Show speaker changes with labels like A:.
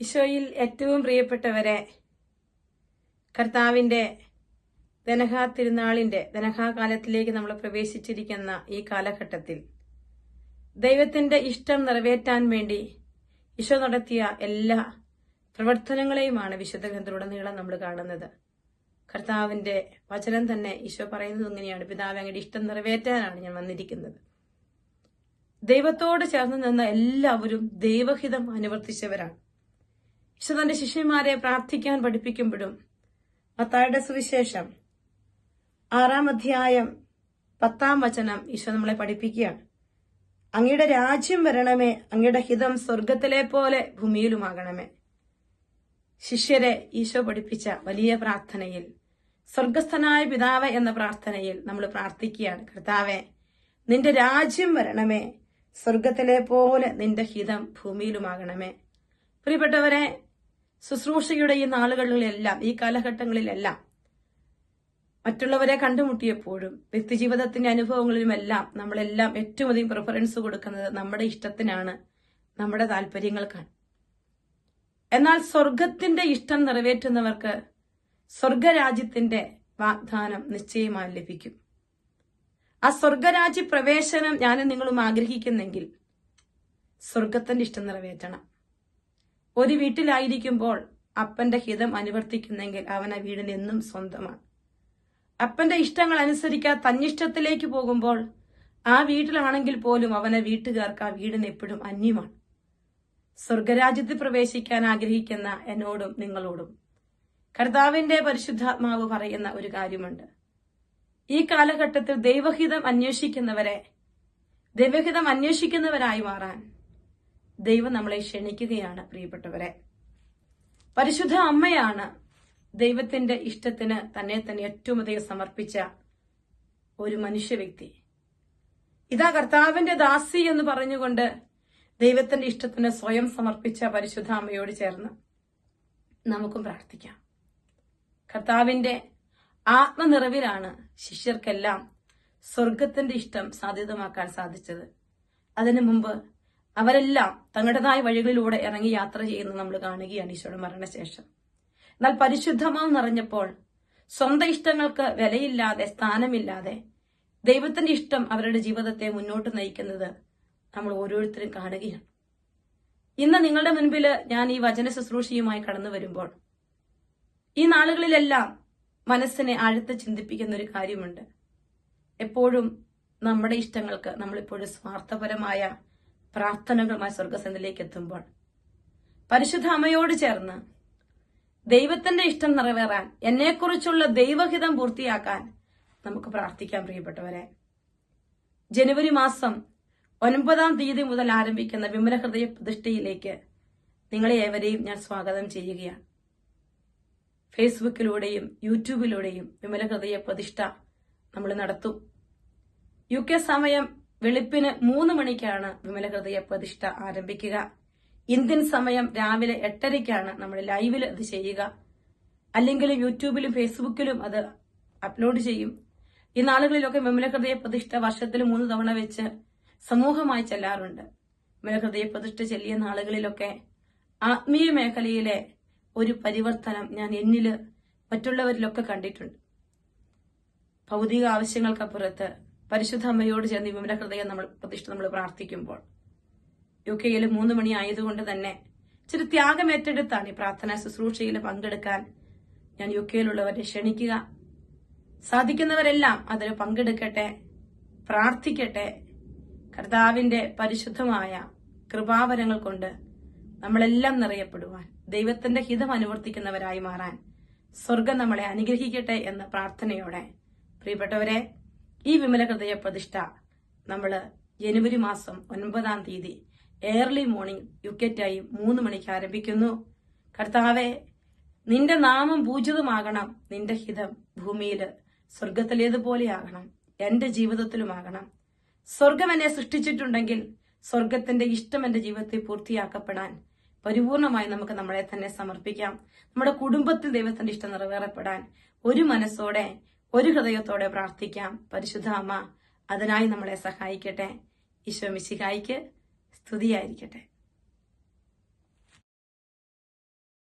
A: ഈശോയിൽ ഏറ്റവും പ്രിയപ്പെട്ടവരെ കർത്താവിന്റെ ധനഹാ തിരുനാളിന്റെ ധനഹാ കാലത്തിലേക്ക് നമ്മൾ പ്രവേശിച്ചിരിക്കുന്ന ഈ കാലഘട്ടത്തിൽ ദൈവത്തിന്റെ ഇഷ്ടം നിറവേറ്റാൻ വേണ്ടി ഈശോ നടത്തിയ എല്ലാ പ്രവർത്തനങ്ങളെയുമാണ് വിശുദ്ധ ഗ്രന്ഥത്തിലുടനീളം നമ്മൾ കാണുന്നത്. കർത്താവിന്റെ വചനം തന്നെ ഈശോ പറയുന്നത് ഇങ്ങനെയാണ്. പിതാവ് അങ്ങയുടെ ഇഷ്ടം നിറവേറ്റാനാണ് ഞാൻ വന്നിരിക്കുന്നത്. ദൈവത്തോട് ചേർന്ന് നിന്ന എല്ലാവരും ദൈവഹിതം അനുവർത്തിച്ചവരാണ്. ഈശോ തന്റെ ശിഷ്യന്മാരെ പ്രാർത്ഥിക്കാൻ പഠിപ്പിക്കുമ്പോഴും മത്തായുടെ സുവിശേഷം ആറാം അധ്യായം പത്താം വചനം ഈശോ നമ്മളെ പഠിപ്പിക്കുകയാണ്. അങ്ങയുടെ രാജ്യം വരണമേ അങ്ങയുടെ ഹിതം സ്വർഗത്തിലെ പോലെ ഭൂമിയിലുമാകണമേ. ശിഷ്യരെ ഈശോ പഠിപ്പിച്ച വലിയ പ്രാർത്ഥനയിൽ സ്വർഗസ്ഥനായ പിതാവ് എന്ന പ്രാർത്ഥനയിൽ നമ്മൾ പ്രാർത്ഥിക്കുകയാണ്. കർത്താവെ നിന്റെ രാജ്യം വരണമേ സ്വർഗത്തിലെ പോലെ നിന്റെ ഹിതം ഭൂമിയിലുമാകണമേ. പ്രിയപ്പെട്ടവരെ ശുശ്രൂഷയുടെ ഈ നാളുകളിലെല്ലാം ഈ കാലഘട്ടങ്ങളിലെല്ലാം. മറ്റുള്ളവരെ കണ്ടുമുട്ടിയപ്പോഴും വ്യക്തിജീവിതത്തിന്റെ അനുഭവങ്ങളിലുമെല്ലാം നമ്മളെല്ലാം ഏറ്റവും അധികം പ്രിഫറൻസ് കൊടുക്കുന്നത് നമ്മുടെ ഇഷ്ടത്തിനാണ് നമ്മുടെ താല്പര്യങ്ങൾക്കാണ്. എന്നാൽ സ്വർഗത്തിന്റെ ഇഷ്ടം നിറവേറ്റുന്നവർക്ക് സ്വർഗരാജ്യത്തിന്റെ വാഗ്ദാനം നിശ്ചയമായി ലഭിക്കും. ആ സ്വർഗരാജ്യ പ്രവേശനം ഞാനും നിങ്ങളും ആഗ്രഹിക്കുന്നെങ്കിൽ സ്വർഗത്തിന്റെ ഇഷ്ടം നിറവേറ്റണം. ഒരു വീട്ടിലായിരിക്കുമ്പോൾ അപ്പന്റെ ഹിതം അനുവർത്തിക്കുന്നെങ്കിൽ അവൻ ആ വീടിന് എന്നും സ്വന്തമാണ്. അപ്പന്റെ ഇഷ്ടങ്ങൾ അനുസരിക്കാതെ തന്നിഷ്ടത്തിലേക്ക് പോകുമ്പോൾ ആ വീട്ടിലാണെങ്കിൽ പോലും അവനെ വീട്ടുകാർക്ക് ആ വീടിന് എപ്പോഴും അന്യമാണ്. സ്വർഗരാജ്യത്തിൽ പ്രവേശിക്കാൻ ആഗ്രഹിക്കുന്ന എന്നോടും നിങ്ങളോടും കർത്താവിന്റെ പരിശുദ്ധാത്മാവ് പറയുന്ന ഒരു കാര്യമുണ്ട്. ഈ കാലഘട്ടത്തിൽ ദൈവഹിതം അന്വേഷിക്കുന്നവരെ ദൈവഹിതം അന്വേഷിക്കുന്നവരായി മാറാൻ ദൈവം നമ്മളെ ക്ഷണിക്കുകയാണ് പ്രിയപ്പെട്ടവരെ. പരിശുദ്ധ അമ്മയാണ് ദൈവത്തിന്റെ ഇഷ്ടത്തിന് തന്നെ തന്നെ ഏറ്റവും അധികം സമർപ്പിച്ച ഒരു മനുഷ്യ വ്യക്തി. ഇതാ കർത്താവിന്റെ ദാസി എന്ന് പറഞ്ഞുകൊണ്ട് ദൈവത്തിന്റെ ഇഷ്ടത്തിന് സ്വയം സമർപ്പിച്ച പരിശുദ്ധ അമ്മയോട് ചേർന്ന് നമുക്കും പ്രാർത്ഥിക്കാം. കർത്താവിന്റെ ആത്മനിറവിലാണ് ശിഷ്യർക്കെല്ലാം സ്വർഗത്തിന്റെ ഇഷ്ടം സാധ്യതമാക്കാൻ സാധിച്ചത്. അതിനു മുമ്പ് അവരെല്ലാം തങ്ങളുടേതായ വഴികളിലൂടെ ഇറങ്ങി യാത്ര ചെയ്യുന്നത് നമ്മൾ കാണുകയാണ് ഈശോയുടെ മരണശേഷം. എന്നാൽ പരിശുദ്ധമാം നിറഞ്ഞപ്പോൾ സ്വന്തം ഇഷ്ടങ്ങൾക്ക് വിലയില്ലാതെ സ്ഥാനമില്ലാതെ ദൈവത്തിന്റെ ഇഷ്ടം അവരുടെ ജീവിതത്തെ മുന്നോട്ട് നയിക്കുന്നത് നമ്മൾ ഓരോരുത്തരും കാണുകയാണ്. ഇന്ന് നിങ്ങളുടെ മുൻപിൽ ഞാൻ ഈ വചന ശുശ്രൂഷയുമായി കടന്നു വരുമ്പോൾ ഈ നാളുകളിലെല്ലാം മനസ്സിനെ ആഴത്ത് ചിന്തിപ്പിക്കുന്ന ഒരു കാര്യമുണ്ട്. എപ്പോഴും നമ്മുടെ ഇഷ്ടങ്ങൾക്ക് നമ്മളിപ്പോഴും സ്വാർത്ഥപരമായ പ്രാർത്ഥനകളുമായി സ്വർഗസന്നിലേക്ക് എത്തുമ്പോൾ പരിശുദ്ധ അമ്മയോട് ചേർന്ന് ദൈവത്തിന്റെ ഇഷ്ടം നിറവേറാൻ എന്നെക്കുറിച്ചുള്ള ദൈവഹിതം പൂർത്തിയാക്കാൻ നമുക്ക് പ്രാർത്ഥിക്കാം പ്രിയപ്പെട്ടവരെ. ജനുവരി മാസം ഒൻപതാം തീയതി മുതൽ ആരംഭിക്കുന്ന വിമലഹൃദയ പ്രതിഷ്ഠയിലേക്ക് നിങ്ങളെ ഏവരെയും ഞാൻ സ്വാഗതം ചെയ്യുകയാണ്. ഫേസ്ബുക്കിലൂടെയും യൂട്യൂബിലൂടെയും വിമല ഹൃദയ പ്രതിഷ്ഠ നമ്മൾ നടത്തും. യു കെ സമയം വെളുപ്പിന് മൂന്ന് മണിക്കാണ് വിമല ഹൃദയ പ്രതിഷ്ഠ ആരംഭിക്കുക. ഇന്ത്യൻ സമയം രാവിലെ എട്ടരയ്ക്കാണ് നമ്മൾ ലൈവിൽ അത് ചെയ്യുക. അല്ലെങ്കിൽ യൂട്യൂബിലും ഫേസ്ബുക്കിലും അത് അപ്ലോഡ് ചെയ്യും. ഈ നാളുകളിലൊക്കെ വിമല ഹൃദയ പ്രതിഷ്ഠ വർഷത്തിൽ മൂന്ന് തവണ വെച്ച് സമൂഹമായി ചെല്ലാറുണ്ട്. വിമല ഹൃദയ പ്രതിഷ്ഠ ചെല്ലിയ നാളുകളിലൊക്കെ ആത്മീയ മേഖലയിലെ ഒരു പരിവർത്തനം ഞാൻ എന്നിൽ മറ്റുള്ളവരിലൊക്കെ കണ്ടിട്ടുണ്ട്. ഭൗതിക ആവശ്യങ്ങൾക്കപ്പുറത്ത് പരിശുദ്ധ അമ്മയോട് ചേർന്ന് വിമല ഹൃദയം നമ്മൾ പ്രതിഷ്ഠ നമ്മൾ പ്രാർത്ഥിക്കുമ്പോൾ. യു കെയിൽ മൂന്ന് മണി ആയതുകൊണ്ട് തന്നെ ചില ത്യാഗം ഏറ്റെടുത്താണ് ഈ പ്രാർത്ഥനാ ശുശ്രൂഷയിൽ പങ്കെടുക്കാൻ. ഞാൻ യു കെയിലുള്ളവരെ ക്ഷണിക്കുക. സാധിക്കുന്നവരെല്ലാം അതിൽ പങ്കെടുക്കട്ടെ പ്രാർത്ഥിക്കട്ടെ. കർത്താവിന്റെ പരിശുദ്ധമായ കൃപാവരങ്ങൾ കൊണ്ട് നമ്മളെല്ലാം നിറയപ്പെടുവാൻ ദൈവത്തിന്റെ ഹിതം അനുവർത്തിക്കുന്നവരായി മാറാൻ സ്വർഗം നമ്മളെ അനുഗ്രഹിക്കട്ടെ എന്ന പ്രാർത്ഥനയോടെ. പ്രിയപ്പെട്ടവരെ ഈ വിമല ഹൃദയ പ്രതിഷ്ഠ നമ്മൾ ജനുവരി മാസം ഒൻപതാം തീയതി early morning U K time മൂന്ന് മണിക്ക് ആരംഭിക്കുന്നു. കർത്താവെ നിന്റെ നാമം പൂജിതമാകണം. നിന്റെ ഹിതം ഭൂമിയിൽ സ്വർഗത്തിലേതുപോലെയാകണം എന്റെ ജീവിതത്തിലുമാകണം. സ്വർഗം എന്നെ സൃഷ്ടിച്ചിട്ടുണ്ടെങ്കിൽ സ്വർഗത്തിന്റെ ഇഷ്ടം എന്റെ ജീവിതത്തിൽ പൂർത്തിയാക്കപ്പെടാൻ പരിപൂർണമായി നമുക്ക് നമ്മളെ തന്നെ സമർപ്പിക്കാം. നമ്മുടെ കുടുംബത്തിൽ ദൈവത്തിന്റെ ഇഷ്ടം നിറവേറപ്പെടാൻ ഒരു മനസ്സോടെ ഒരു ഹൃദയത്തോടെ പ്രാർത്ഥിക്കാം. പരിശുദ്ധ അമ്മ അതിനായി നമ്മളെ സഹായിക്കട്ടെ. ഈശോ മിശിഹായിക്ക് സ്തുതിയായിരിക്കട്ടെ.